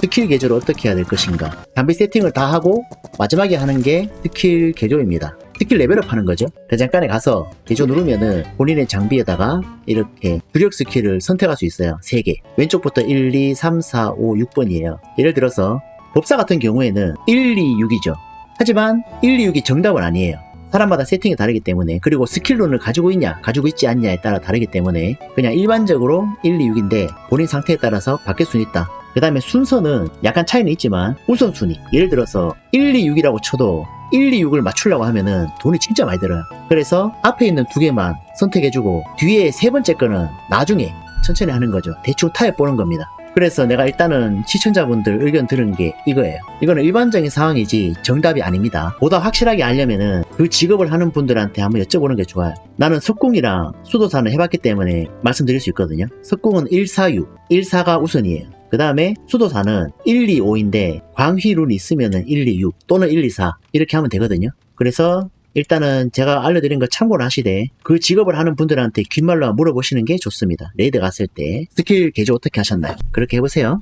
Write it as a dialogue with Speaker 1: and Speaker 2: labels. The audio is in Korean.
Speaker 1: 스킬 개조를 어떻게 해야 될 것인가. 장비 세팅을 다 하고 마지막에 하는 게 스킬 개조입니다. 스킬 레벨업 하는 거죠. 대장간에 가서 개조 누르면은 본인의 장비에다가 이렇게 주력 스킬을 선택할 수 있어요. 3개. 왼쪽부터 1, 2, 3, 4, 5, 6번이에요. 예를 들어서 법사 같은 경우에는 1, 2, 6이죠. 하지만 1, 2, 6이 정답은 아니에요. 사람마다 세팅이 다르기 때문에 그리고 스킬룬을 가지고 있냐 가지고 있지 않냐에 따라 다르기 때문에 그냥 일반적으로 1, 2, 6인데 본인 상태에 따라서 바뀔 수는 있다. 그 다음에 순서는 약간 차이는 있지만 우선순위 예를 들어서 1, 2, 6이라고 쳐도 1, 2, 6을 맞추려고 하면은 돈이 진짜 많이 들어요. 그래서 앞에 있는 두 개만 선택해주고 뒤에 세 번째 거는 나중에 천천히 하는 거죠. 대충 타협 보는 겁니다. 그래서 내가 일단은 시청자분들 의견 들은 게 이거예요. 이거는 일반적인 상황이지 정답이 아닙니다. 보다 확실하게 알려면은 그 직업을 하는 분들한테 한번 여쭤보는 게 좋아요. 나는 석궁이랑 수도사는 해봤기 때문에 말씀드릴 수 있거든요. 석궁은 1, 4, 6. 1, 4가 우선이에요. 그 다음에 수도사는 1, 2, 5인데 광휘룬이 있으면은 1, 2, 6 또는 1, 2, 4 이렇게 하면 되거든요. 그래서 일단은 제가 알려드린 거 참고를 하시되 그 직업을 하는 분들한테 귓말로 물어보시는 게 좋습니다. 레이드 갔을 때 스킬 개조 어떻게 하셨나요? 그렇게 해보세요.